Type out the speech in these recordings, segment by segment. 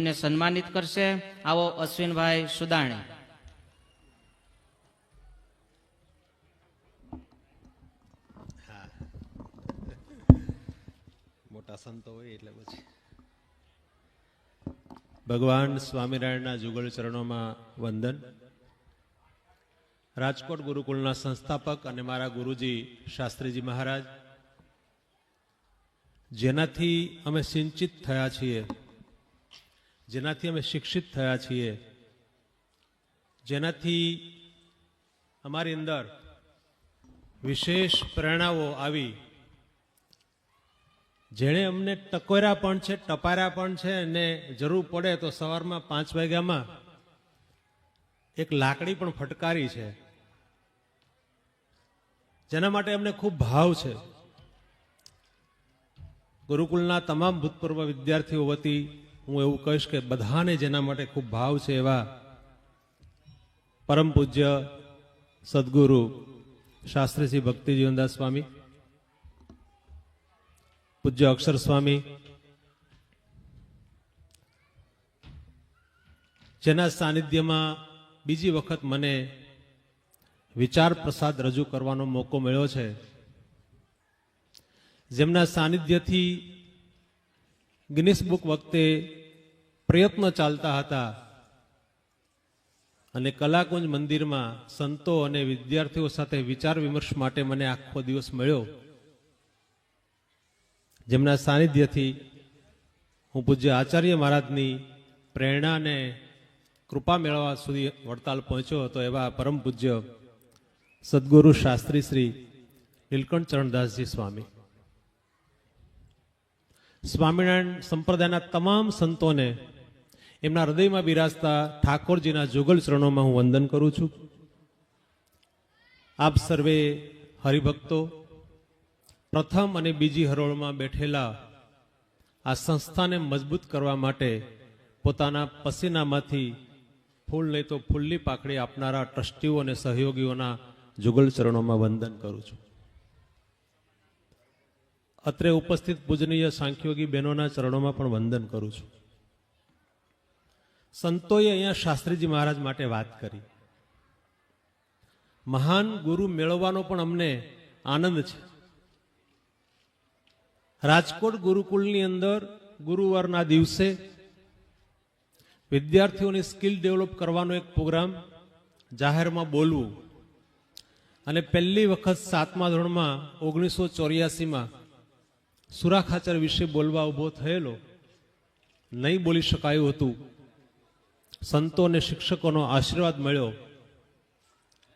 ને સન્માનિત કરશે. આવો અશ્વિનભાઈ સુદાણી. મોટા ભગવાન સ્વામિનારાયણના જુગલ ચરણોમાં વંદન. રાજકોટ ગુરુકુળના સંસ્થાપક અને મારા ગુરુજી શાસ્ત્રીજી મહારાજ. જેનાથી અમે સિંચિત થયા છીએ. જેનાથી અમે શિક્ષિત થયા છીએ. જેનાથી અમારી અંદર વિશેષ પ્રેરણાઓ આવી. જેણે અમને ટકોર્યા પણ છે ટપાર્યા પણ છે અને જરૂર પડે તો સવારમાં પાંચ વાગ્યામાં એક લાકડી પણ ફટકારી છે. જેના માટે અમને ખૂબ ભાવ છે. ગુરુકુલના તમામ ભૂતપૂર્વ વિદ્યાર્થીઓ વતી હું એવું કહીશ કે બધાને જેના માટે ખૂબ ભાવ છે એવા પરમ પૂજ્ય સદગુરુ શાસ્ત્રીશ્રી ભક્તિ જીવનદાસ સ્વામી, પૂજ્ય અક્ષર સ્વામી, જેના સાનિધ્યમાં બીજી વખત મને વિચાર પ્રસાદ રજૂ કરવાનો મોકો મળ્યો છે, જેમના સાનિધ્યથી ગિનિસ બુક વખતે પ્રયત્નો ચાલતા હતા. અને કલાકુંજ મંદિરમાં સંતો અને વિદ્યાર્થીઓ સાથે વિચાર વિમર્શ માટે મને આખો દિવસ મળ્યો. જેમના સાનિધ્યથી હું પૂજ્ય આચાર્ય મહારાજની પ્રેરણા અને કૃપા મેળવવા સુધી વડતાલ પહોંચ્યો હતો એવા પરમ પૂજ્ય સદગુરુ શાસ્ત્રી શ્રી નીલકંઠ ચરણદાસજી સ્વામી. સ્વામિનારાયણ સંપ્રદાયના તમામ સંતોને એમના હૃદયમાં બિરાજતા ઠાકોરજીના જુગલ ચરણોમાં હું વંદન કરું છું. આપ સર્વે હરિભક્તો, પ્રથમ અને બીજી હરોળમાં બેઠેલા આ સંસ્થાને મજબૂત કરવા માટે પોતાના પસીનામાંથી ફૂલ નહીં તો ફૂલની પાકડી આપનારા ટ્રસ્ટીઓ અને સહયોગીઓના જુગલ ચરણોમાં વંદન કરું છું. અત્રે ઉપસ્થિત પૂજનીય સાંખ્યોગી બહેનોના ચરણોમાં પણ વંદન કરું છું. સંતોએ અહીંયા શાસ્ત્રીજી મહારાજ માટે વાત કરી. મહાન ગુરુ મેળવવાનો પણ અમને આનંદ છે. રાજકોટ ગુરુકુલની અંદર ગુરુવારના દિવસે વિદ્યાર્થીઓની સ્કિલ ડેવલપ કરવાનો એક પ્રોગ્રામ જાહેરમાં બોલવું અને પહેલી વખત સાતમા ધોરણમાં ઓગણીસો ચોર્યાસીમાં સુરાખાચર વિશે બોલવા ઊભો થયેલો નહીં બોલી શકાયું હતું. સંતો અને શિક્ષકોનો આશીર્વાદ મળ્યો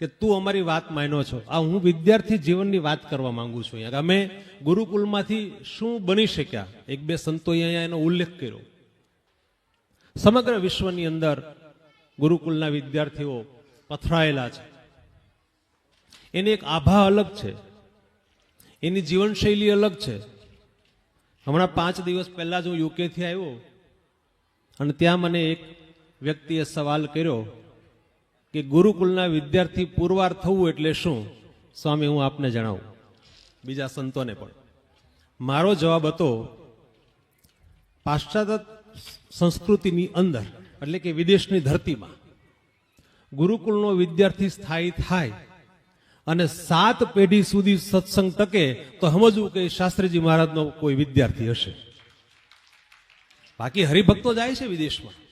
કે તું અમારી વાત માન્યો છો. આ હું વિદ્યાર્થી જીવનની વાત કરવા માંગુ છું અહીંયા. અમે ગુરુકુલમાંથી શું બની શક્યા? એક બે સંતોએ અહીંયા એનો ઉલ્લેખ કર્યો. સમગ્ર વિશ્વની અંદર ગુરુકુલના વિદ્યાર્થીઓ પથરાયેલા છે. એની એક આભા અલગ છે. એની જીવનશૈલી અલગ છે. હમણાં પાંચ દિવસ પહેલા જ હું યુકેથી આવ્યો અને ત્યાં મને એક વ્યક્તિએ સવાલ કર્યો કે ગુરુકુલના વિદ્યાર્થી પુરવાર થવું એટલે શું? સ્વામી, હું આપને જણાવું. બીજા સંતોને પણ. મારો જવાબ હતો, પાશ્ચાત્ય સંસ્કૃતિની અંદર, એટલે કે વિદેશની ધરતીમાં ગુરુકુલનો વિદ્યાર્થી સ્થાયી થાય અને સાત પેઢી સુધી સત્સંગ ટકે, તો સમજવું કે શાસ્ત્રીજી મહારાજનો કોઈ વિદ્યાર્થી હશે. બાકી હરિભક્તો જાય છે વિદેશમાં.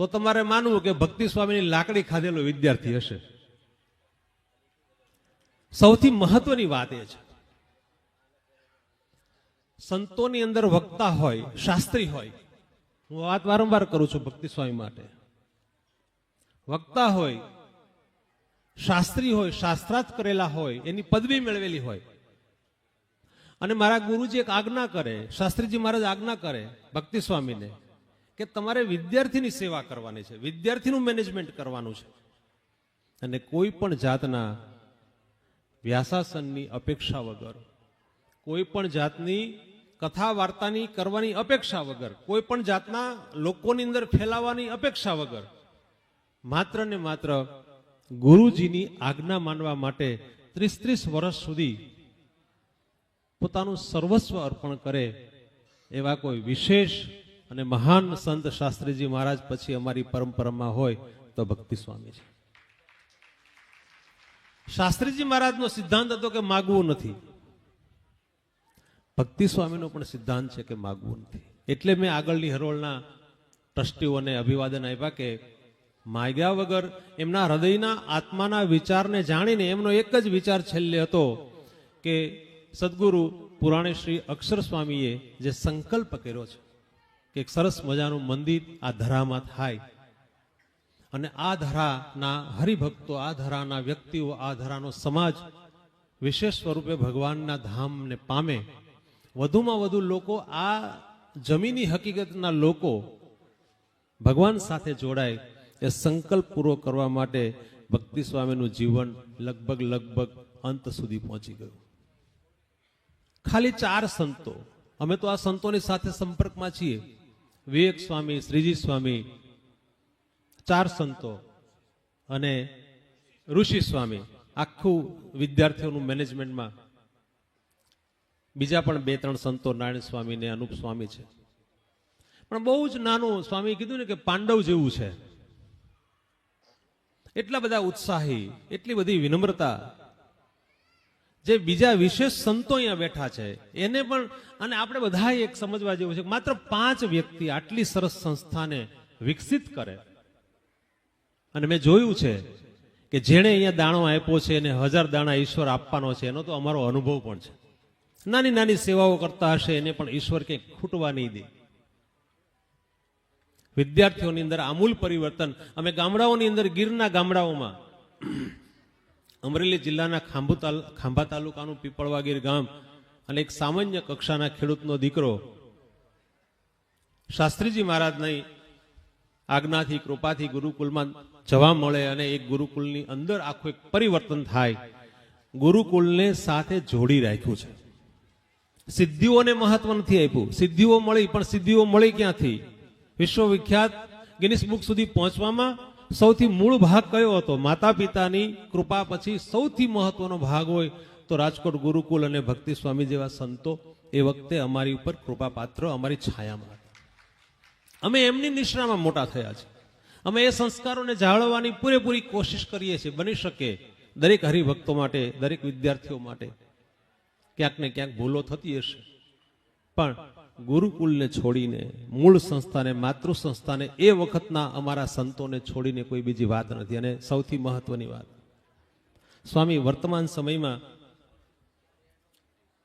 તો તમારે માનવું કે ભક્તિ સ્વામીની લાકડી ખાધેલો વિદ્યાર્થી હશે. સૌથી મહત્વની વાત એ છે. સંતોની અંદર વક્તા હોય, શાસ્ત્રી હોય, હું વાત વારંવાર કરું છું ભક્તિ સ્વામી માટે. વક્તા હોય, શાસ્ત્રી હોય, શાસ્ત્રાર્થ કરેલા હોય, એની પદવી મેળવેલી હોય. અને મારા ગુરુજી એક આજ્ઞા કરે, શાસ્ત્રીજી મહારાજ આજ્ઞા કરે ભક્તિ સ્વામીને કે તમારે વિદ્યાર્થીની સેવા કરવાની છે, વિદ્યાર્થીનું મેનેજમેન્ટ કરવાનું છે. અને કોઈ પણ જાતના વ્યાસાસનની અપેક્ષા વગર, કોઈ પણ જાતની કથા વાર્તાની કરવાની અપેક્ષા વગર, કોઈ પણ જાતના લોકોની અંદર ફેલાવાની અપેક્ષા વગર, માત્ર ને માત્ર ગુરુજીની આજ્ઞા માનવા માટે ત્રીસ ત્રીસ વર્ષ સુધી પોતાનું સર્વસ્વ અર્પણ કરે એવા કોઈ વિશેષ અને મહાન સંત શાસ્ત્રીજી મહારાજ પછી અમારી પરંપરામાં હોય તો ભક્તિ સ્વામી છે. શાસ્ત્રીજી મહારાજનો સિદ્ધાંત હતો કે માગવું નથી. ભક્તિ સ્વામીનો પણ સિદ્ધાંત છે કે માગવું નથી. એટલે મેં આગળની હરોળના ટ્રસ્ટીઓને અભિવાદન આપ્યા કે માગ્યા વગર એમના હૃદયના આત્માના વિચારને જાણીને એમનો એક જ વિચાર છેલ્લે હતો કે સદગુરુ પુરાણે શ્રી અક્ષર સ્વામીએ જે સંકલ્પ કર્યો છે કે સરસ મજાનું મંદિર આ ધરામાં થાય. અને આ ધરાના હરિભક્તો, આ ધરાના વ્યક્તિઓ, આ ધરાનો સમાજ વિશેષ સ્વરૂપે ભગવાનના ધામને પામે. વધુમાં વધુ લોકો આ જમીની હકીકતના લોકો ભગવાન સાથે જોડાય એ સંકલ્પ પૂરો કરવા માટે ભક્તિ સ્વામીનું જીવન લગભગ લગભગ અંત સુધી પહોંચી ગયું. ખાલી ચાર સંતો. અમે તો આ સંતોની સાથે સંપર્કમાં છીએ. વિવેક સ્વામી શ્રીજી સ્વામી ચાર સંતો અને ઋષિ સ્વામી આખું વિદ્યાર્થીઓનું મેનેજમેન્ટમાં બીજા પણ બે ત્રણ સંતો નારાયણ સ્વામી ને અનુપ સ્વામી છે. પણ બહુ જ નાનું સ્વામી કીધું ને કે પાંડવ જેવું છે. એટલા બધા ઉત્સાહી, એટલી બધી વિનમ્રતા જે બીજા વિશેષ સંતો અહીંયા બેઠા છે, એને પણ અને આપણે બધા એક સમજવા જેવું છે માત્ર પાંચ વ્યક્તિ આટલી સરસ સંસ્થાને વિકસિત કરે. અને મેં જોયું છે કે જેણે અહીંયા દાણો આપ્યો છે એને હજાર દાણા ઈશ્વર આપવાનો છે, એનો તો અમારો અનુભવ પણ છે. નાની નાની સેવાઓ કરતા હશે, એને પણ ઈશ્વર કંઈક ખૂટવા નહીં દે. વિદ્યાર્થીઓની અંદર આમૂલ પરિવર્તન. અમે ગામડાઓની અંદર ગીરના ગામડાઓમાં અમરેલી જિલ્લાના ખાંભુ ખાંભા તાલુકાનું પીપળવાગીર ગામ અને એક સામાન્ય કક્ષાના ખેડૂતનો દીકરો શાસ્ત્રીજી મહારાજની આજ્ઞાથી, કૃપાથી ગુરુકુલમાં જવા મળે અને એક ગુરુકુલની અંદર આખું એક પરિવર્તન થાય. ગુરુકુલને સાથે જોડી રાખ્યું છે. સિદ્ધિઓને મહત્વ નથી આપ્યું. સિદ્ધિઓ મળી, પણ સિદ્ધિઓ મળી ક્યાંથી? વિશ્વવિખ્યાત ગિનિસ બુક સુધી પહોંચવામાં સૌથી મૂળ ભાગ કયો હતો? માતા પિતાની કૃપા પછી સૌથી મહત્વનો ભાગ હોય તો રાજકોટ ગુરુકુલ અને ભક્તિ સ્વામી જેવા સંતો એ વખતે અમારી ઉપર કૃપા પાત્ર અમારી છાયામાં હતા. અમે એમની નિષ્ણામાં મોટા થયા છે. અમે એ સંસ્કારોને જાળવવાની પૂરેપૂરી કોશિશ કરીએ છીએ. બની શકે દરેક હરિભક્તો માટે, દરેક વિદ્યાર્થીઓ માટે. ક્યાંક ને ક્યાંક ભૂલો થતી હશે. પણ ગુરુકુલને છોડીને, મૂળ સંસ્થાને, માતૃ સંસ્થાને, એ વખતના અમારા સંતોને છોડીને કોઈ બીજી વાત નથી. અને સૌથી મહત્વની વાત, સ્વામી, વર્તમાન સમયમાં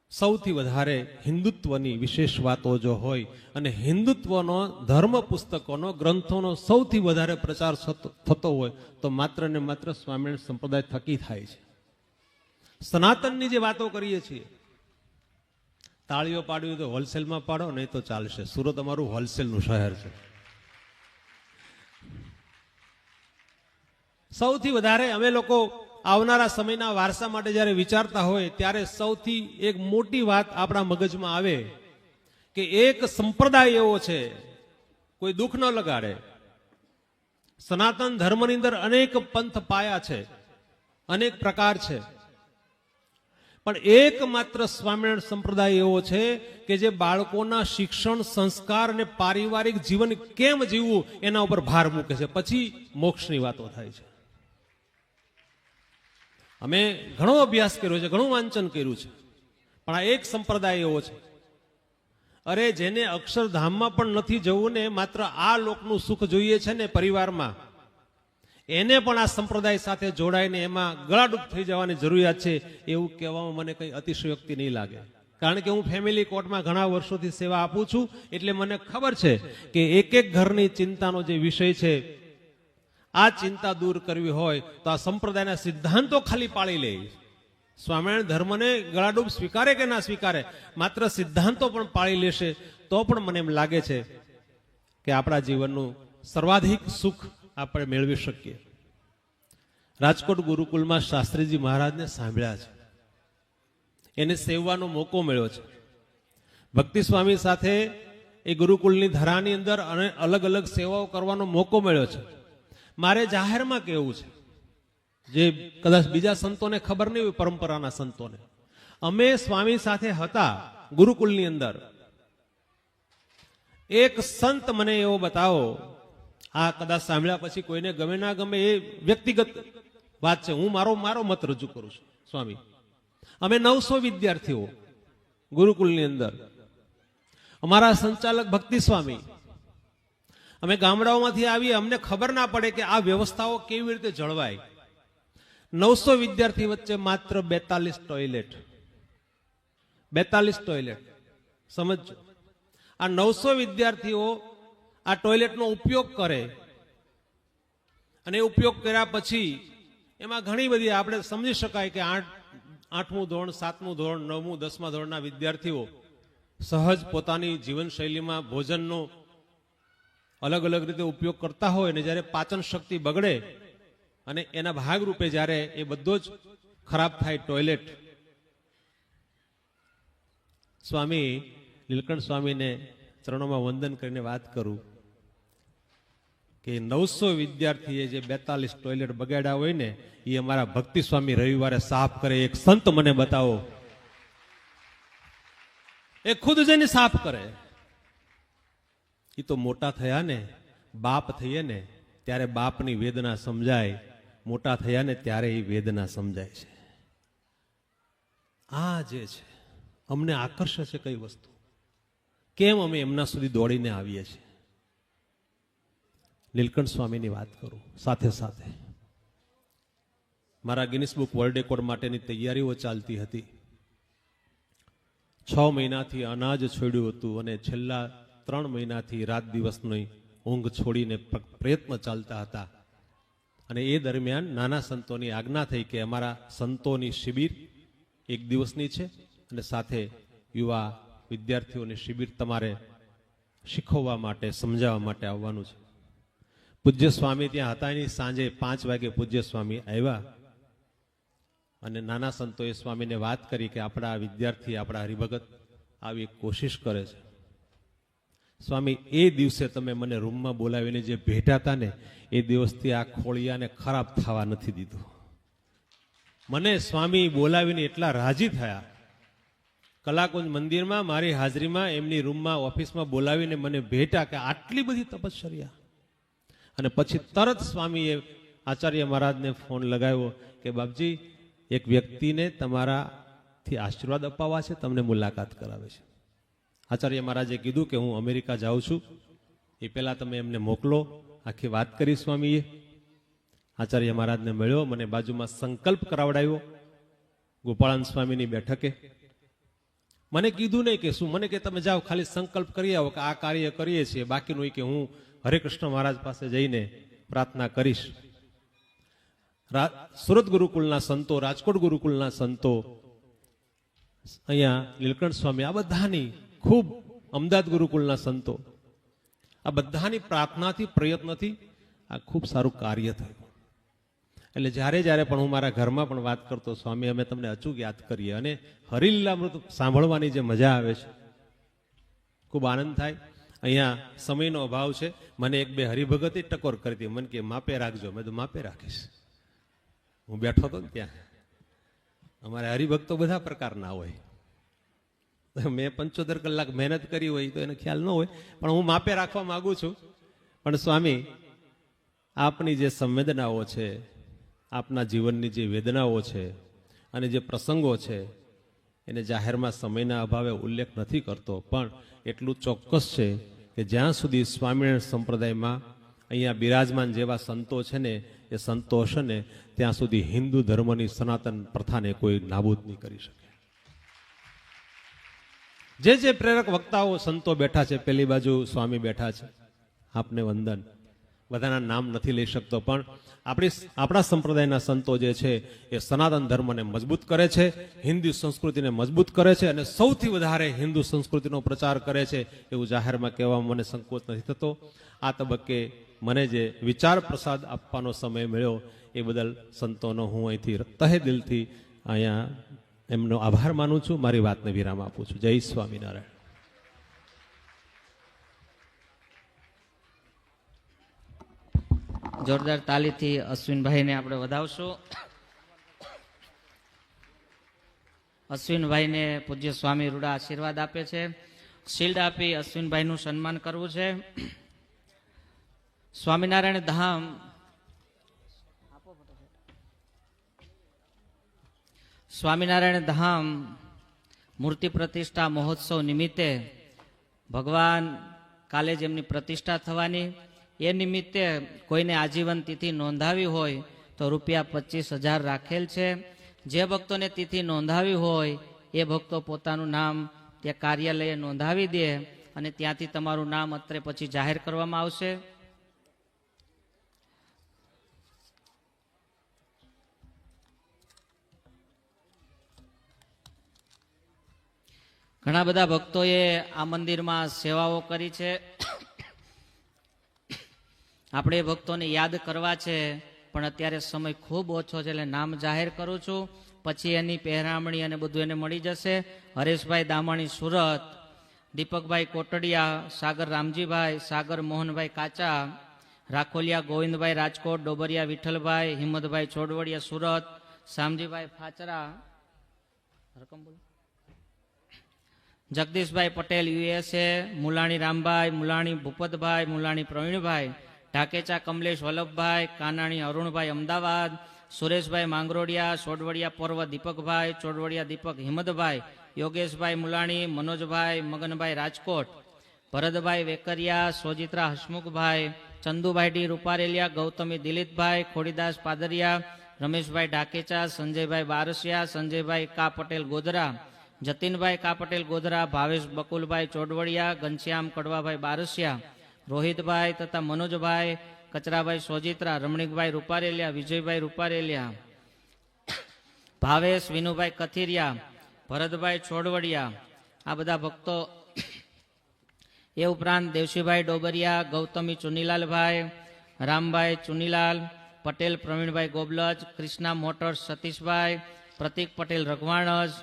સૌથી વધારે હિન્દુત્વની વિશેષ વાતો જો હોય, અને હિન્દુત્વનો ધર્મ પુસ્તકોનો ગ્રંથોનો સૌથી વધારે પ્રચાર થતો- હોય, તો માત્ર ને માત્ર સ્વામિનારાયણ સંપ્રદાય થકી થાય છે. સનાતનની જે વાતો કરીએ છીએ તાળીઓ પાડવી તો હોલસેલમાં પાડો, નહીં તો ચાલશે. સુરત અમારું હોલસેલનું શહેર છે. સૌથી વધારે અમે લોકો આવનારા સમયના વારસા માટે જ્યારે વિચારતા હોય, ત્યારે સૌથી એક મોટી વાત આપણા મગજમાં આવે કે એક સંપ્રદાય એવો છે, કોઈ દુઃખ ન લગાડે. સનાતન ધર્મની અંદર અનેક પંથ પાયા છે, અનેક પ્રકાર છે. પણ એકમાત્ર સ્વામિનારાયણ સંપ્રદાય એવો છે કે જે બાળકોના શિક્ષણ, સંસ્કાર અને પારિવારિક જીવન કેમ જીવવું એના ઉપર ભાર મૂકે છે. પછી મોક્ષની વાતો થાય છે. અમે ઘણો અભ્યાસ કર્યો છે, ઘણું વાંચન કર્યું છે. પણ આ એક સંપ્રદાય એવો છે. અરે જેને અક્ષરધામમાં પણ નથી જવું ને માત્ર આ લોકનું સુખ જોઈએ છે ને પરિવારમાં એને પણ આ સંપ્રદાય સાથે જોડાઈને એમાં ગળાડૂબ થઈ જવાની જરૂરિયાત છે એવું કહેવામાં મને કંઈ અતિશયોક્તિ નહીં લાગે. કારણ કે હું ફેમિલી કોર્ટમાં ઘણા વર્ષોથી સેવા આપું છું, એટલે મને ખબર છે કે એક એક ઘરની ચિંતાનો જે વિષય છે, આ ચિંતા દૂર કરવી હોય તો આ સંપ્રદાયના સિદ્ધાંતો ખાલી પાળી લે. સ્વામિનારાયણ ધર્મને ગળાડૂબ સ્વીકારે કે ના સ્વીકારે, માત્ર સિદ્ધાંતો પણ પાળી લેશે તો પણ મને એમ લાગે છે કે આપણા જીવનનું સર્વાધિક સુખ આપણે મેળવી શકીએ. રાજકોટ ગુરુકુલમાં શાસ્ત્રીજી મહારાજને સાંભળ્યા છે. એને સેવવાનો મોકો મળ્યો છે. ભક્તિ સ્વામી સાથે એ ગુરુકુલની ધરાની અંદર અને અલગ અલગ સેવાઓ કરવાનો મોકો મળ્યો છે. મારે જાહેરમાં કહેવું છે. જે કદાચ બીજા સંતોને ખબર નહીં હોય પરંપરાના સંતોને. અમે સ્વામી સાથે હતા ગુરુકુલની અંદર. એક સંત મને એવો બતાવો આ કદાચ સાંભળ્યા પછી કોઈને ગમે ના ગમે એ વ્યક્તિગત વાત છે. હું મારો મારો મત રજૂ કરું છું, સ્વામી. અમે નવસો વિદ્યાર્થીઓ ગુરુકુલની અંદર. અમારા સંચાલક ભક્તિ સ્વામી. અમે ગામડાઓમાંથી આવીએ, અમને ખબર ના પડે કે આ વ્યવસ્થાઓ કેવી રીતે જળવાય. નવસો વિદ્યાર્થી વચ્ચે માત્ર બેતાલીસ ટોયલેટ. બેતાલીસ ટોયલેટ. સમજજો. આ નવસો વિદ્યાર્થીઓ આ ટોયલેટનો ઉપયોગ કરે. અને ઉપયોગ કર્યા પછી એમાં ઘણી બધી આપણે સમજી શકાય કે આઠ, આઠમું ધોરણ, સાતમું ધોરણ, નવમું, દસમા ધોરણના વિદ્યાર્થીઓ સહજ પોતાની જીવનશૈલીમાં ભોજનનો અલગ અલગ રીતે ઉપયોગ કરતા હોય ને જ્યારે પાચન શક્તિ બગડે અને એના ભાગરૂપે જ્યારે એ બધો જ ખરાબ થાય ટોયલેટ. સ્વામી નીલકંઠ સ્વામીને ચરણોમાં વંદન કરીને વાત કરું. કે નવસો વિદ્યાર્થીએ જે બેતાલીસ ટોયલેટ બગાડ્યા હોય ને, એ અમારા ભક્તિ સ્વામી રવિવારે સાફ કરે. એક સંત મને બતાવો. એ ખુદ જઈને સાફ કરે. એ તો મોટા થયા ને, બાપ થઈએ ને, ત્યારે બાપની વેદના સમજાય. મોટા થયા ને, ત્યારે એ વેદના સમજાય છે. આ જે છે, અમને આકર્ષે છે કઈ વસ્તુ. કેમ અમે એમના સુધી દોડીને આવીએ છીએ? નીલકંઠ સ્વામીની વાત કરું, સાથે સાથે. મારા ગિનિસ બુક વર્લ્ડ રેકોર્ડ માટેની તૈયારીઓ ચાલતી હતી. છ મહિનાથી અનાજ છોડ્યું હતું અને છેલ્લા ત્રણ મહિનાથી રાત દિવસની ઊંઘ છોડીને પ્રયત્ન ચાલતા હતા. અને એ દરમિયાન નાના સંતોની આજ્ઞા થઈ કે અમારા સંતોની શિબિર એક દિવસની છે અને સાથે યુવા વિદ્યાર્થીઓની શિબિર તમારે શીખવવા માટે, સમજાવવા માટે આવવાનું છે. પૂજ્ય સ્વામી ત્યાં હતા એની સાંજે પાંચ વાગે પૂજ્ય સ્વામી આવ્યા. અને નાના સંતોએ સ્વામીને વાત કરી કે આપણા વિદ્યાર્થી, આપણા હરિભગત આવી કોશિશ કરે છે. સ્વામી, એ દિવસે તમે મને રૂમમાં બોલાવીને જે ભેટાતા ને, એ દિવસથી આ ખોળિયાને ખરાબ થવા નથી દીધું. મને સ્વામી બોલાવીને એટલા રાજી થયા. કલાકુંજ મંદિરમાં, મારી હાજરીમાં, એમની રૂમમાં, ઓફિસમાં બોલાવીને મને ભેટા કે આટલી બધી તપશ્ચર્યા અને પછી તરત સ્વામીએ આચાર્ય મહારાજને ફોન લગાવ્યો કે, બાપજી, એક વ્યક્તિને તમારાથી આશીર્વાદ અપાવવા છે, તમને મુલાકાત કરાવે છે. આચાર્ય મહારાજે કીધું કે, હું અમેરિકા જાઉં છું. એ પહેલાં તમે એમને મોકલો. આખી વાત કરી સ્વામીએ. આચાર્ય મહારાજને મળ્યો, મને બાજુમાં સંકલ્પ કરાવડાવ્યો ગોપાળાન સ્વામીની બેઠકે. મને કીધું નહીં કે શું, મને કે, તમે જાઓ, ખાલી સંકલ્પ કરી આવો કે આ કાર્ય કરીએ છીએ. બાકીનું કે હું હરે કૃષ્ણ મહારાજ પાસે જઈને પ્રાર્થના કરીશ. સુરત ગુરુકુલના સંતો, રાજકોટ ગુરુકુલના સંતો, અહીંયા નીલકંઠ સ્વામી, આ બધાની ખૂબ અમદાવાદ ગુરુકુલના સંતો, આ બધાની પ્રાર્થનાથી, પ્રયત્નથી આ ખૂબ સારું કાર્ય થયું. એટલે જ્યારે જ્યારે પણ હું મારા ઘરમાં પણ વાત કરતો, સ્વામી, અમે તમને અચૂક યાદ કરીએ અને હરિલીલામૃત સાંભળવાની જે મજા આવે છે, ખૂબ આનંદ થાય. અહીંયા સમયનો અભાવ છે. મને એક બે હરિભગતે ટકોર કરી હતી. મને કે, માપે રાખજો. મેં તો માપે રાખીશ. હું બેઠો હતો ને ત્યાં. અમારે હરિભક્તો બધા પ્રકારના હોય. મેં પંચોતેર કલાક મહેનત કરી હોય તો એને ખ્યાલ ન હોય, પણ હું માપે રાખવા માંગુ છું. પણ સ્વામી, આપની જે સંવેદનાઓ છે, આપના જીવનની જે વેદનાઓ છે, અને જે પ્રસંગો છે, એને જાહેરમાં સમયના અભાવે ઉલ્લેખ નથી કરતો. પણ એટલું ચોક્કસ છે કે જ્યાં સુધી સ્વામિનારાયણ સંપ્રદાયમાં અહીંયા બિરાજમાન જેવા સંતો છે ને, એ સંતો હશે ને, ત્યાં સુધી હિન્દુ ધર્મની સનાતન પ્રથાને કોઈ નાબૂદ નહીં કરી શકે. જે જે પ્રેરક વક્તાઓ સંતો બેઠા છે, પેલી બાજુ સ્વામી બેઠા છે. આપને વંદન. બધાના નામ નથી લઈ શકતો, પણ આપણી આપણા સંપ્રદાયના સંતો જે છે, એ સનાતન ધર્મને મજબૂત કરે છે, હિન્દુ સંસ્કૃતિને મજબૂત કરે છે અને સૌથી વધારે હિન્દુ સંસ્કૃતિનો પ્રચાર કરે છે એવું જાહેરમાં કહેવામાં મને સંકોચ નથી થતો. આ તબક્કે મને જે વિચાર પ્રસાદ આપવાનો સમય મળ્યો એ બદલ સંતોનો હું અહીંથી તહે દિલથી અહીંયા એમનો આભાર માનું છું. મારી વાતને વિરામ આપું છું. જય સ્વામિનારાયણ. જોરદાર તાલીથી અશ્વિનભાઈને આપણે વધાવશું. અશ્વિનભાઈને પૂજ્ય સ્વામી રૂડા આશીર્વાદ આપે છે. શિલ્ડ આપી અશ્વિનભાઈનું સન્માન કરવું છે. સ્વામિનારાયણ ધામ. સ્વામિનારાયણ ધામ મૂર્તિ પ્રતિષ્ઠા મહોત્સવ નિમિત્તે ભગવાન કાલે જેમની પ્રતિષ્ઠા થવાની એ નિમિત્તે કોઈને આજીવન તિથિ નોંધાવી હોય તો રૂપિયા પચીસ હજાર રાખેલ છે. જે ભક્તોને તિથિ નોંધાવી હોય, એ ભક્તો પોતાનું નામ તે કાર્યાલયે નોંધાવી દે અને ત્યાંથી તમારું નામ અત્રે પછી જાહેર કરવામાં આવશે. ઘણા બધા ભક્તોએ આ મંદિરમાં સેવાઓ કરી છે. આપણે ભક્તોને યાદ કરવા છે, પણ અત્યારે સમય ખૂબ ઓછો છે એટલે નામ જાહેર કરું છું. પછી એની પહેરામણી અને બધું એને મળી જશે. હરેશભાઈ દામાણી સુરત, દીપકભાઈ કોટડિયા, સાગર રામજીભાઈ, સાગર મોહનભાઈ કાચા, રાખોલિયા ગોવિંદભાઈ રાજકોટ, ડોબરિયા વિઠ્ઠલભાઈ, હિંમતભાઈ છોડવડિયા સુરત, શામજીભાઈ ફાચરા રકમ બોલો. જગદીશભાઈ પટેલ યુએસએ મુલાણી રામભાઈ, મુલાણી ભૂપતભાઈ, મુલાણી પ્રવીણભાઈ ઢાકેચા, કમલેશ, વલ્લભભાઈ, કાનાણી, અરુણભાઈ, અમદાવાદ, સુરેશભાઈ માંગરોડિયા સોડવડિયા પર્વ, દીપકભાઈ ચોડવડિયા દીપક, હિંમતભાઈ, યોગેશભાઈ મુલાણી, મનોજભાઈ, મગનભાઈ રાજકોટ, ભરતભાઈ વેકરિયા, સોજિત્રા હસમુખભાઈ, ચંદુભાઈ ડી રૂપારેલિયા, ગૌતમી દિલીપભાઈ, ખોડીદાસ પાદરિયા, રમેશભાઈ ઢાકેચા, સંજયભાઈ બારસિયા, સંજયભાઈ કા પટેલ ગોધરા, જતીનભાઈ કા પટેલ ગોધરા, ભાવેશ બકુલભાઈ ચોડવડિયા ઘનશ્યામ કડવાભાઈ બારસિયા રોહિતભાઈ તથા મનોજભાઈ, કચરાભાઈ સોજિત્રા, રમણીકભાઈ રૂપારેલિયા, વિજયભાઈ રૂપારેલિયા, ભાવેશ, વિનુભાઈ કથિરિયા, ભરતભાઈ છોડવડિયા, આ બધા ભક્તો. એ ઉપરાંત દેવશીભાઈ ડોબરિયા, ગૌતમી ચુનીલાલભાઈ, રામભાઈ ચુનીલાલ, પટેલ, પ્રવીણભાઈ ગોબલજ, કૃષ્ણા મોટર્સ સતીશભાઈ, પ્રતિક પટેલ રઘવાણજ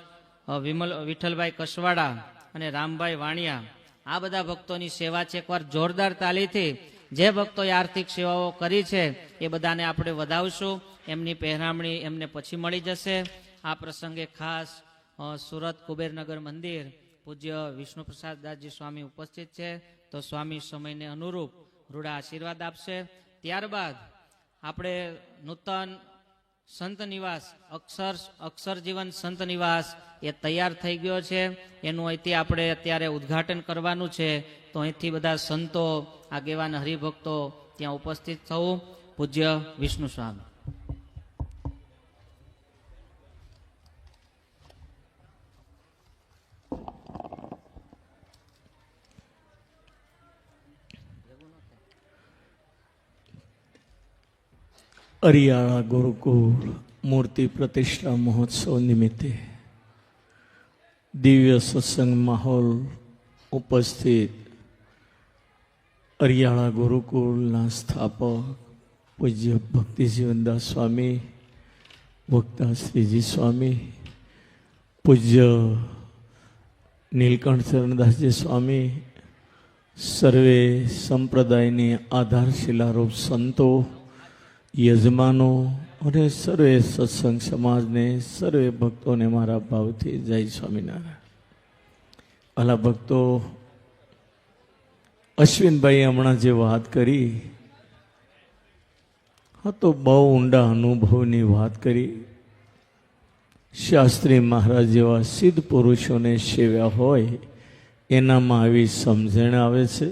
વિમલ, વિઠ્ઠલભાઈ કસવાડા અને રામભાઈ વાણિયા. આ બધા ભક્તોની સેવા છે. એકવાર જોરદાર તાલીથી જે ભક્તોએ આર્થિક સેવાઓ કરી છે, એ બધાને આપણે વધાવશું. એમની પહેરામણી એમને પછી મળી જશે. આ પ્રસંગે ખાસ સુરત કુબેરનગર મંદિર પૂજ્ય વિષ્ણુ પ્રસાદદાસજી સ્વામી ઉપસ્થિત છે. તો સ્વામી સમયને અનુરૂપ રૂડા આશીર્વાદ આપશે. ત્યારબાદ આપણે નૂતન સંત નિવાસ, અક્ષર અક્ષર જીવન સંત નિવાસ એ તૈયાર થઈ ગયો છે. એનું અહીંથી આપણે અત્યારે ઉદ્ઘાટન કરવાનું છે. તો અહીંથી બધા સંતો, આગેવાન, હરિભક્તો ત્યાં ઉપસ્થિત થવું. પૂજ્ય વિષ્ણુ સ્વામી. અરિયાળા ગુરુકુળ મૂર્તિ પ્રતિષ્ઠા મહોત્સવ નિમિત્તે દિવ્ય સત્સંગ માહોલ ઉપસ્થિત. અરિયાળા ગુરુકુળના સ્થાપક, પૂજ્ય ભક્તિજીવનદાસ સ્વામી ભક્તા શ્રીજી સ્વામી, પૂજ્ય નીલકંઠ ચરણદાસજી સ્વામી, સર્વે સંપ્રદાયની આધારશિલારૂપ સંતો, યજમાનો અને સર્વે સત્સંગ સમાજને, સર્વે ભક્તોને મારા ભાવથી જય સ્વામિનારાયણ. અલા ભક્તો અશ્વિનભાઈ હમણાં જે વાત કરી, હા તો બહુ ઊંડા અનુભવની વાત કરી. શાસ્ત્રી મહારાજ જેવા સિદ્ધ પુરુષોને સેવ્યા હોય, એનામાં આવી સમજણ આવે છે.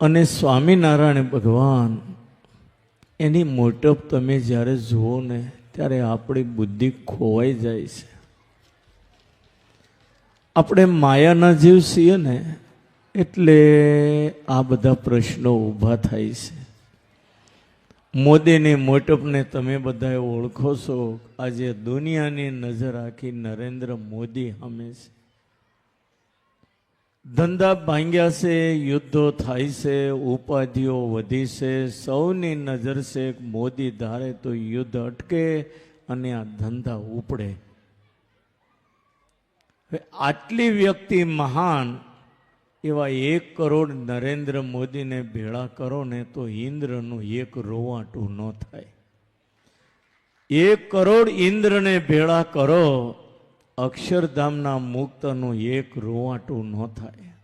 અને સ્વામિનારાયણ ભગવાન એની મોટપ તમે જ્યારે જુઓ ને, ત્યારે આપણી બુદ્ધિ ખોવાઈ જાય છે. આપણે માયાના જીવ છીએ ને, એટલે આ બધા પ્રશ્નો ઊભા થાય છે. મોદીની મોટપને તમે બધાએ ઓળખો છો. આજે દુનિયાની નજર આખી નરેન્દ્ર મોદી સામે છે. ધંધા ભાંગ્યા છે, યુદ્ધો થાય છે, ઉપાધિઓ વધી છે, સૌની નજર છે મોદી ધારે તો યુદ્ધ અટકે અને આ ધંધા ઉપડે. આટલી વ્યક્તિ મહાન, એવા એક કરોડ નરેન્દ્ર મોદીને ભેળા કરો ને તો ઇન્દ્રનું એક રોવાટું ન થાય. એક કરોડ ઇન્દ્રને ભેળા કરો અક્ષરધામના મુક્તનું એક રોવાટું ન થાય.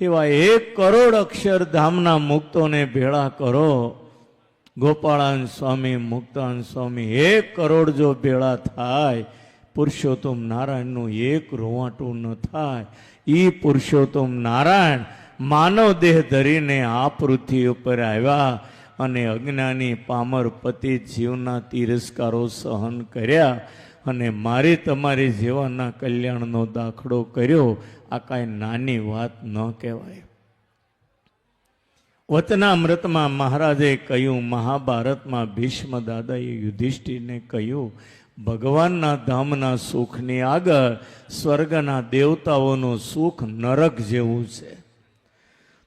એવા એક કરોડ અક્ષરધામના મુક્તોને ભેળા કરો. ગોપાળાન સ્વામી, મુક્તાન સ્વામી, એક કરોડ જો ભેળા થાય, પુરુષોત્તમ નારાયણનું એક રોવાટું ન થાય. એ પુરુષોત્તમ નારાયણ માનવ દેહ ધરીને આ પૃથ્વી ઉપર આવ્યા અને અજ્ઞાની પામર પતિ જીવના તિરસ્કારો સહન કર્યા. અને મારી તમારી જેવાના કલ્યાણનો દાખલો કર્યો, આ કાંઈ નાની વાત ન કહેવાય. વતનામૃતમાં મહારાજે કહ્યું, મહાભારતમાં ભીષ્મ દાદાએ યુધિષ્ઠિરને કહ્યું, ભગવાનના ધામના સુખની આગળ સ્વર્ગના દેવતાઓનું સુખ નરક જેવું છે.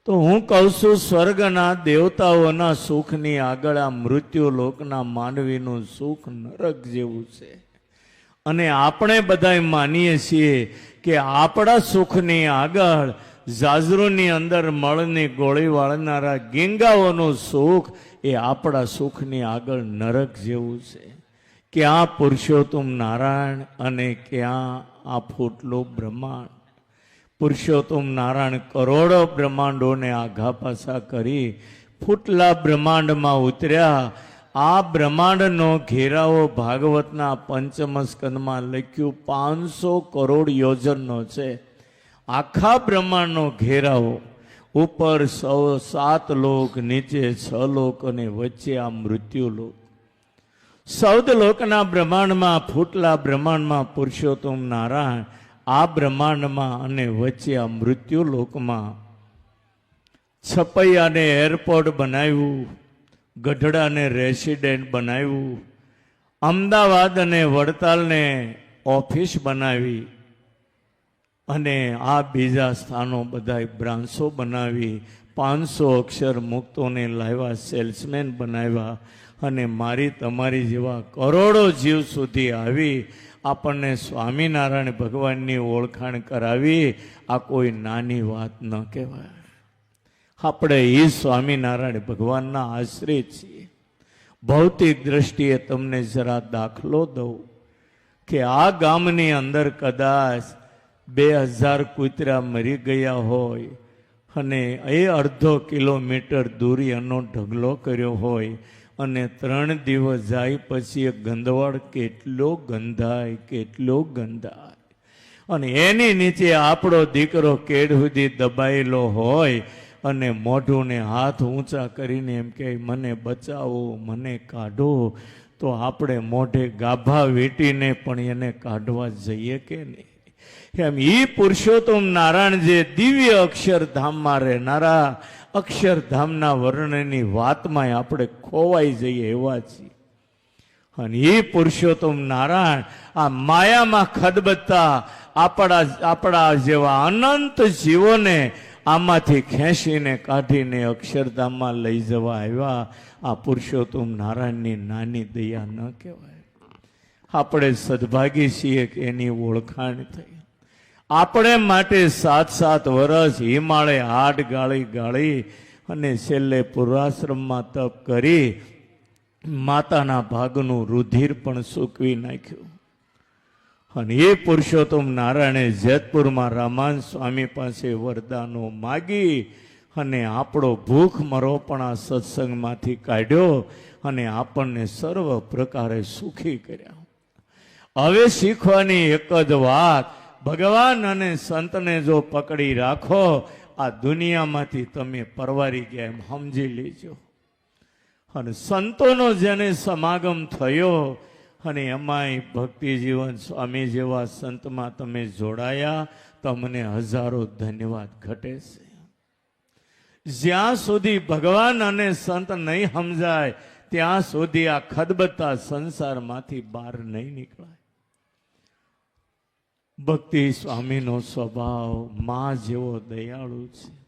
તો હું કહું છું, સ્વર્ગના દેવતાઓના સુખની આગળ આ મૃત્યુ લોકના માનવીનું સુખ નરક જેવું છે. અને આપણે બધા માનીએ છીએ કે આપણા સુખની આગળ ઝાઝરોની અંદર મળની ગોળી વાળનારા ગેંગાઓનું સુખ એ આપણા સુખની આગળ નરક જેવું છે. ક્યાં પુરુષોત્તમ નારાયણ અને ક્યાં આ ફૂટલું બ્રહ્માંડ. પુરુષોત્તમ નારાયણ કરોડો બ્રહ્માંડોને આઘા પાછા કરી ફૂટલા બ્રહ્માંડમાં ઉતર્યા આ બ્રહ્માંડનો ઘેરાવો ભાગવતના પંચમ સ્કંદમાં લખ્યું, પાંચસો કરોડ યોજનનો છે. આખા બ્રહ્માંડનો ઘેરાવો, ઉપર સૌ સાત લોક, નીચે છ લોક અને વચ્ચે આ મૃત્યુ લોક સૌદ લોકના બ્રહ્માંડમાં, ફૂટલા બ્રહ્માંડમાં પુરુષોત્તમ નારાયણ આ બ્રહ્માંડમાં અને વચ્ચે આ મૃત્યુ લોકમાં છપૈયાને એરપોર્ટ બનાવ્યું. ગઢડાને રેસિડેન્ટ બનાવ્યું. અમદાવાદ અને વડતાલને ઓફિસ બનાવી અને આ બીજા સ્થાનો બધા બ્રાન્ચો બનાવી. પાંચસો અક્ષર મુક્તોને લાવ્યા સેલ્સમેન બનાવ્યા અને મારી તમારી જેવા કરોડો જીવ સુધી આવી. આપણને સ્વામિનારાયણ ભગવાનની ઓળખાણ કરાવી. આ કોઈ નાની વાત ન કહેવાય. આપણે એ સ્વામિનારાયણ ભગવાનના આશરે છીએ. ભૌતિક દ્રષ્ટિએ તમને જરા દાખલો દઉં કે આ ગામની અંદર કદાચ બે હજાર કૂતરા મરી ગયા હોય અને એ અડધો કિલોમીટર દૂરી એનો ઢગલો કર્યો હોય અને ત્રણ દિવસ જાય પછી એ ગંદવાડ કેટલો ગંધાય કેટલો ગંધાય. અને એની નીચે આપણો દીકરો કેડ સુધી દબાયેલો હોય અને મોઢુંને હાથ ઊંચા કરીને એમ કે, મને બચાવો, મને કાઢો. તો આપણે મોઢે ગાભા વેટીને પણ એને કાઢવા જઈએ કે નહીં? એમ એ પુરુષોત્તમ નારાયણ જે દિવ્ય અક્ષરધામમાં રહેનારા, અક્ષરધામના વર્ણનની વાતમાં આપણે ખોવાઈ જઈએ એવા છીએ. અને એ પુરુષોત્તમ નારાયણ આ માયામાં ખદબદતા આપણા આપણા જેવા અનંત જીવોને આમાંથી ખેંચીને કાઢીને અક્ષરધામમાં લઈ જવા આવ્યા. આ પુરુષોત્તમ નારાયણની નાની દયા ન કહેવાય. આપણે સદભાગી છીએ કે એની ઓળખાણ થઈ. આપણે માટે સાત સાત વર્ષ હિમાલય હાડ ગાળી ગાળી અને છેલ્લે પૂર્વાશ્રમમાં તપ કરી માતાના ભાગનું રુધિર પણ સૂકવી નાખ્યું. અને એ પુરુષોત્તમ નારાયણે જેતપુરમાં રામાન સ્વામી પાસે વરદાનો માગી અને આપણો ભૂખ મરો પણ આ સત્સંગમાંથી કાઢ્યો અને આપણને સર્વ પ્રકારે સુખી કર્યા. હવે શીખવાની એક જ વાત, ભગવાન અને સંતને જો પકડી રાખો, આ દુનિયામાંથી તમે પરવારી ગયા એમ સમજી લેજો. અને સંતોનો જેને સમાગમ થયો અને એમાંય ભક્તિજીવન સ્વામી જેવા સંતમાં તમે જોડાયા, તમને હજારો ધન્યવાદ ઘટે છે. જ્યાં સુધી ભગવાન અને સંત નહીં સમજાય, ત્યાં સુધી આ ખદબત્તા સંસારમાંથી બહાર નહીં નીકળાય. ભક્તિ સ્વામીનો સ્વભાવમાં જેવો દયાળુ છે.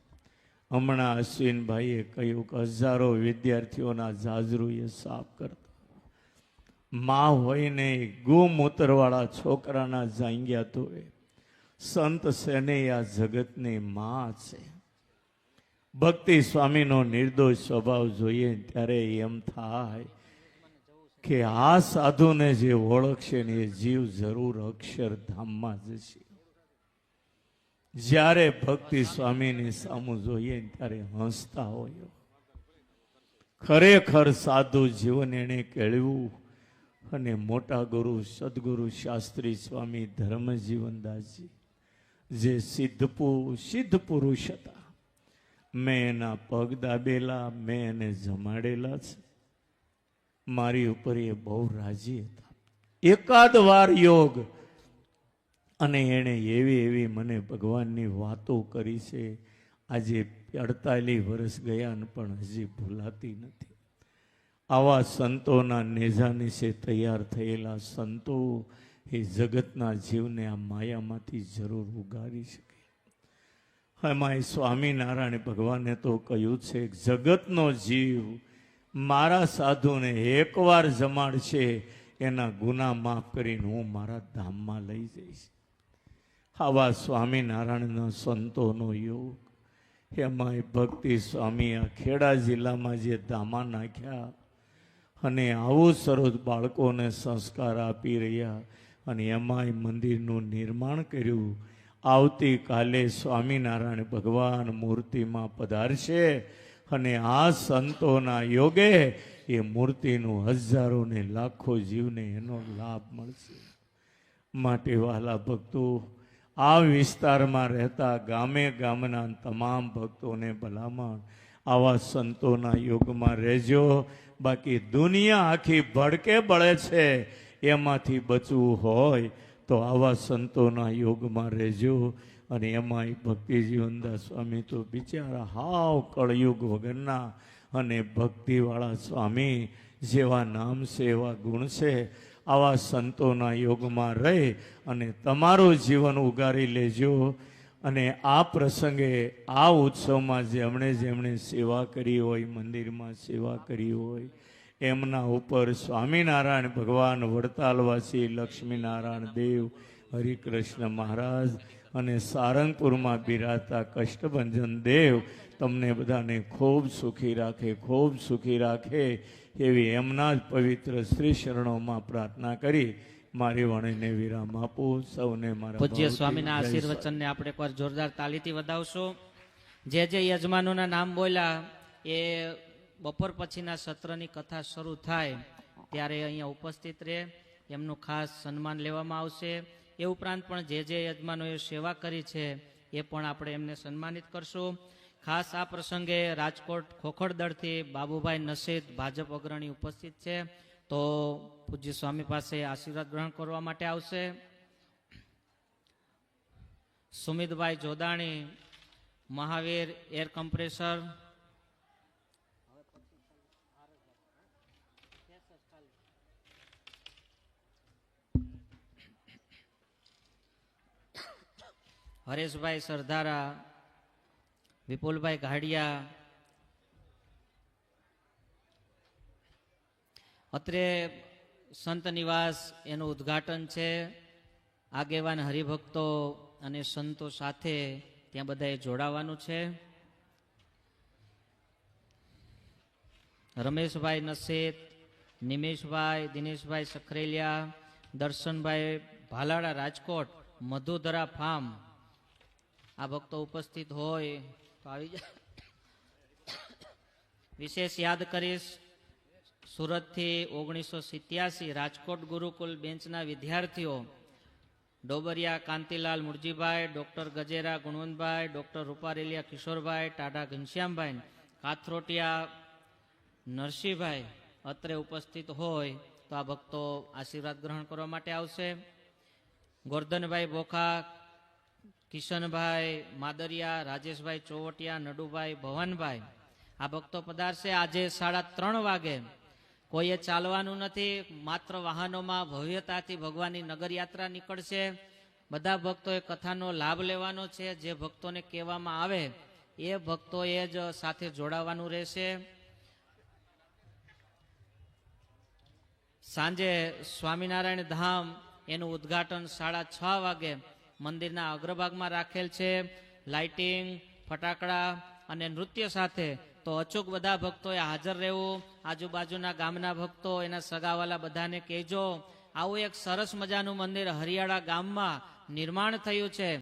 હમણાં અશ્વિનભાઈએ કહ્યું કે હજારો વિદ્યાર્થીઓના જાજરૂએ સાફ કરતા માં હોય ને ગોમૂત્રવાળા છોકરાના જાંગ્યા તો સંત સેને આ જગતની માં છે? ભક્તિ સ્વામીનો નિર્દોષ સ્વભાવ જોઈએ ત્યારે એમ થાય કે આ સાધુને જે ઓળખશે ને એ જીવ જરૂર અક્ષરધામમાં જશે. જ્યારે ભક્તિ સ્વામીની સામું જોઈએ ત્યારે હસતા હોય. ખરેખર સાધુ જીવન એને કેળવ્યું. અને મોટા ગુરુ સદગુરુ શાસ્ત્રી સ્વામી ધર્મ જીવનદાસજી જે સિદ્ધપુ સિદ્ધ પુરુષ હતા. મેં એના પગ દાબેલા, મેં એને જમાડેલા છે. મારી ઉપર એ બહુ રાજી હતા. એકાદ વાર યોગ. અને એણે એવી એવી મને ભગવાનની વાતો કરી છે. આજે અડતાલીસ વર્ષ ગયા પણ હજી ભૂલાતી નથી. આવા સંતોના નેજા નીચે તૈયાર થયેલા સંતો એ જગતના જીવને આ માયામાંથી જરૂર ઉગારી શકે. એમાં સ્વામિનારાયણ ભગવાને તો કહ્યું છે, જગતનો જીવ મારા સાધુને એકવાર જમાડશે, એના ગુના માફ કરીને હું મારા ધામમાં લઈ જઈશ. આવા સ્વામિનારાયણના સંતોનો યોગ. એમાંય ભક્તિ સ્વામી આ ખેડા જિલ્લામાં જે ધામા નાખ્યા અને આવું સરસ બાળકોને સંસ્કાર આપી રહ્યા અને એમાંય મંદિરનું નિર્માણ કર્યું. આવતીકાલે સ્વામિનારાયણ ભગવાન મૂર્તિમાં પધારશે અને આ સંતોના યોગે એ મૂર્તિનું હજારો ને લાખો જીવને એનો લાભ મળશે. માટે વહાલા ભક્તો, આ વિસ્તારમાં રહેતા ગામે ગામના તમામ ભક્તોને ભલામણ આવા સંતોના યુગમાં રહેજો. બાકી દુનિયા આખી ભડકે બળે છે, એમાંથી બચવું હોય તો આવા સંતોના યોગમાં રહેજો. અને એમાંય ભક્તિ જીવનદાસ સ્વામી તો બિચારા હાવ કળયુગ વગરના અને ભક્તિવાળા સ્વામી જેવા નામ છે, એવા ગુણ છે, આવા સંતોના યોગમાં રહી અને તમારું જીવન ઉગારી લેજો. અને આ પ્રસંગે આ ઉત્સવમાં જેમણે જેમણે સેવા કરી હોય, મંદિરમાં સેવા કરી હોય, એમના ઉપર સ્વામિનારાયણ ભગવાન વડતાલવાસી લક્ષ્મીનારાયણ દેવ, હરિકૃષ્ણ મહારાજ અને સારંગપુરમાં બિરાજતા કષ્ટભંજન દેવ તમને બધાને ખૂબ સુખી રાખે, ખૂબ સુખી રાખે એવી એમના જ પવિત્ર શ્રી શરણોમાં પ્રાર્થના કરી મારી વાણીને વિરામ આપું સૌને મારા પૂજ્ય સ્વામીના આશીર્વચનને આપણે એકવાર જોરદાર તાલીથી વધાવશું. જે જે યજમાનોના નામ બોલ્યા એ બપોર પછીના સત્રની કથા શરૂ થાય ત્યારે અહીંયા ઉપસ્થિત રહે. એમનું ખાસ સન્માન લેવામાં આવશે. એ ઉપરાંત પણ જે જે યજમાનોએ સેવા કરી છે એ પણ આપણે એમને સન્માનિત કરશું. ખાસ આ પ્રસંગે રાજકોટ ખોખરદળથી બાબુભાઈ નસીદ ભાજપ અગ્રણી ઉપસ્થિત છે. તો પૂજ્ય સ્વામી પાસે આશીર્વાદ ગ્રહણ કરવા માટે આવશે. Sumitbhai Jodani Mahavir air compressor. Hareshbhai Sardara Vipulbhai Ghadiya અત્રે સંત નિવાસ એનું ઉદ્ઘાટન છે. આગેવાન હરિભક્તો અને સંતો સાથે ત્યાં બધાએ જોડાવાનું છે. રમેશભાઈ નસેત, નિમેશભાઈ, દિનેશભાઈ સખરેલિયા, દર્શનભાઈ ભાલાળા રાજકોટ, મધુધરા ફાર્મ. આ ભક્તો ઉપસ્થિત હોય તો આવી જાય વિશેષ યાદ કરીશ. સુરતથી ઓગણીસો સિત્યાસી રાજકોટ ગુરુકુલ બેન્ચના વિદ્યાર્થીઓ, ડોબરિયા કાંતિલાલ મુરજીભાઈ, ડૉક્ટર ગજેરા ગુણવંતભાઈ, ડૉક્ટર રૂપારેલિયા કિશોરભાઈ ટાઢા ઘનશ્યામભાઈ, કાથરોટિયા નરસિંહભાઈ અત્રે ઉપસ્થિત હોય તો આ ભક્તો આશીર્વાદ ગ્રહણ કરવા માટે આવશે. ગોરધનભાઈ બોખા, કિશનભાઈ માદરિયા, રાજેશભાઈ ચોવટિયા, નડુભાઈ ભવનભાઈ આ ભક્તો પધારશે. આજે સાડા ત્રણ વાગે કોઈએ ચાલવાનું નથી, માત્ર વાહનોમાં ભવ્યતાથી ભગવાનની નગરયાત્રા નીકળશે. બધા ભક્તોએ કથાનો લાભ લેવાનો છે, જે ભક્તોને કહેવામાં આવે, એ ભક્તોએ જ સાથે જોડાવાનું રહેશે. સાંજે સ્વામિનારાયણ ધામ એનું ઉદ્ઘાટન સાડા છ વાગે મંદિરના અગ્રભાગમાં રાખેલ છે. લાઇટિંગ, ફટાકડા અને નૃત્ય સાથે તો અચૂક બધા ભક્તોએ હાજર રહેવું. આજુબાજુના ગામના ભક્તો, એના સગાવાલા બધાને કહેજો. આવું એક સરસ મજાનું મંદિર હરિયાળા ગામમાં નિર્માણ થયું છે.